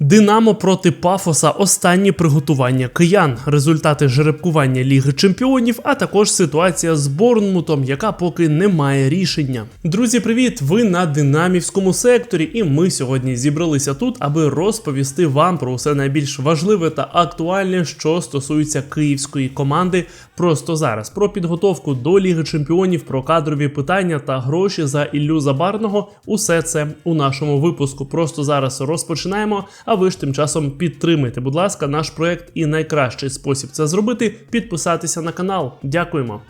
Динамо проти Пафоса останні приготування киян, результати жеребкування Ліги Чемпіонів, а також ситуація з Борнмутом, яка поки не має рішення. Друзі, привіт! Ви на динамівському секторі, і ми сьогодні зібралися тут, аби розповісти вам про все найбільш важливе та актуальне, що стосується київської команди. Просто зараз про підготовку до Ліги Чемпіонів, про кадрові питання та гроші за Іллю Забарного. Усе це у нашому випуску. Просто зараз розпочинаємо. А ви ж тим часом підтримайте, будь ласка, наш проект і найкращий спосіб це зробити підписатися на канал. Дякуємо.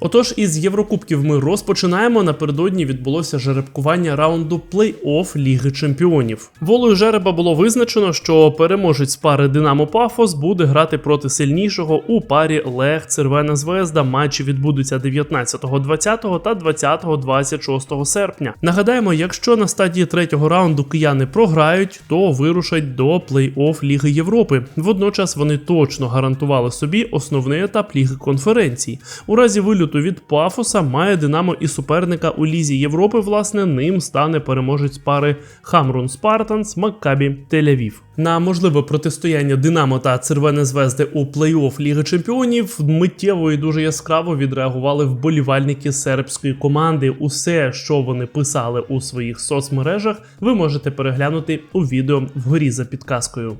Отож, із Єврокубків ми розпочинаємо. Напередодні відбулося жеребкування раунду плей-офф Ліги Чемпіонів. Волею жереба було визначено, що переможець пари Динамо Пафос буде грати проти сильнішого у парі Лех Цервена Звезда. Матчі відбудуться 19, 20 та 20, 26 серпня. Нагадаємо, якщо на стадії третього раунду кияни програють, то вирушать до плей-офф Ліги Європи. Водночас вони точно гарантували собі основний етап Ліги конференцій. У разі вилюту від Пафоса має Динамо і суперника у Лізі Європи. Власне, ним стане переможець пари Хамрун Спартанс Маккабі Тель-Авів. На можливе протистояння Динамо та Цервене Звезди у плей-офф Ліги Чемпіонів миттєво і дуже яскраво відреагували вболівальники сербської команди. Усе, що вони писали у своїх соцмережах, ви можете переглянути у відео вгорі за підказкою.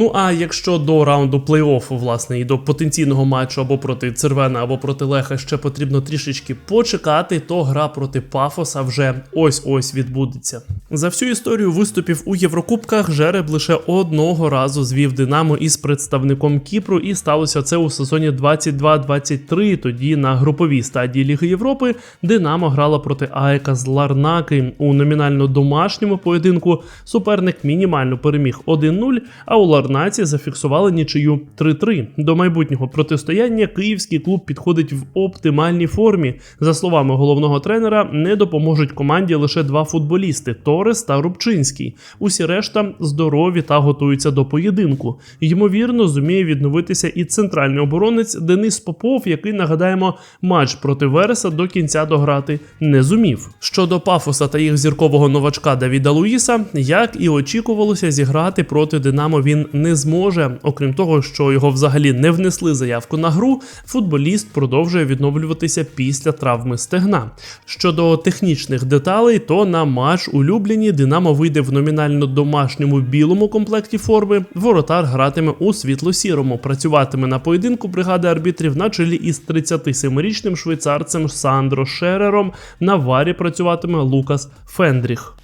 Ну а якщо до раунду плей-оффу, власне, і до потенційного матчу або проти Цервена, або проти Леха ще потрібно трішечки почекати, то гра проти Пафоса вже ось-ось відбудеться. За всю історію виступів у Єврокубках Жереб лише одного разу звів Динамо із представником Кіпру, і сталося це у сезоні 22-23. Тоді на груповій стадії Ліги Європи Динамо грала проти Аека з Ларнаки у номінально домашньому поєдинку. Суперник мінімально переміг 1-0, а у Ларнаці зафіксували нічию 3-3. До майбутнього протистояння київський клуб підходить в оптимальній формі. За словами головного тренера, не допоможуть команді лише два футболісти Торес та Рубчинський. Усі решта здорові та готуються до поєдинку. Ймовірно, зуміє відновитися і центральний оборонець Денис Попов, який нагадаємо, матч проти Вереса до кінця дограти не зумів. Щодо Пафоса та їх зіркового новачка Давіда Луїса, як і очікувалося, зіграти проти Динамо він не зможе. Окрім того, що його взагалі не внесли заявку на гру, футболіст продовжує відновлюватися після травми стегна. Щодо технічних деталей, то на матч у Любліні Динамо вийде в номінально домашньому білому комплекті форми. Воротар гратиме у світло-сірому. Працюватиме на поєдинку бригади арбітрів на чолі із 37-річним швейцарцем Сандро Шерером. На варі працюватиме Лукас Фендріх.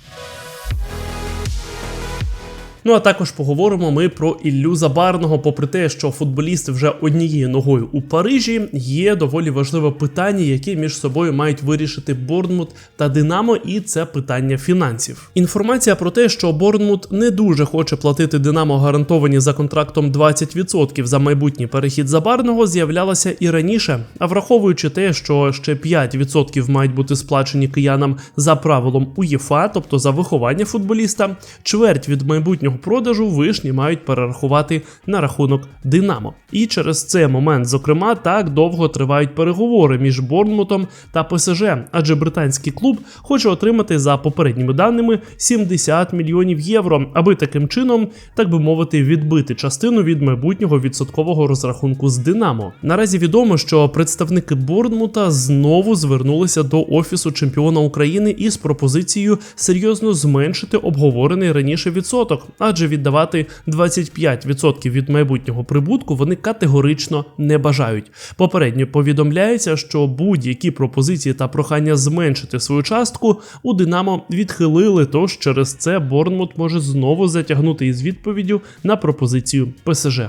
Ну а також поговоримо ми про Іллю Забарного. Попри те, що футболіст вже однією ногою у Парижі, є доволі важливе питання, яке між собою мають вирішити Борнмут та Динамо, і це питання фінансів. Інформація про те, що Борнмут не дуже хоче платити Динамо гарантовані за контрактом 20% за майбутній перехід Забарного, з'являлася і раніше. А враховуючи те, що ще 5% мають бути сплачені киянам за правилом УЄФА, тобто за виховання футболіста, чверть від майбутнього продажу вишні мають перерахувати на рахунок Динамо. І через цей момент, зокрема, так довго тривають переговори між Борнмутом та ПСЖ, адже британський клуб хоче отримати за попередніми даними 70 мільйонів євро, аби таким чином, так би мовити, відбити частину від майбутнього відсоткового розрахунку з Динамо. Наразі відомо, що представники Борнмута знову звернулися до офісу чемпіона України із пропозицією серйозно зменшити обговорений раніше відсоток адже віддавати 25% від майбутнього прибутку вони категорично не бажають. Попередньо повідомляється, що будь-які пропозиції та прохання зменшити свою частку у Динамо відхилили. Тож через це Борнмут може знову затягнути із відповіддю на пропозицію ПСЖ.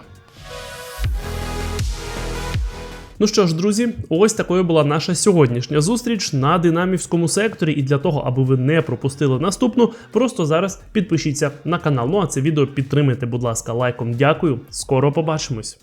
Ну що ж, друзі, ось такою була наша сьогоднішня зустріч на динамівському секторі. І для того, аби ви не пропустили наступну, просто зараз підпишіться на канал. Ну а це відео підтримайте, будь ласка, лайком. Дякую. Скоро побачимось.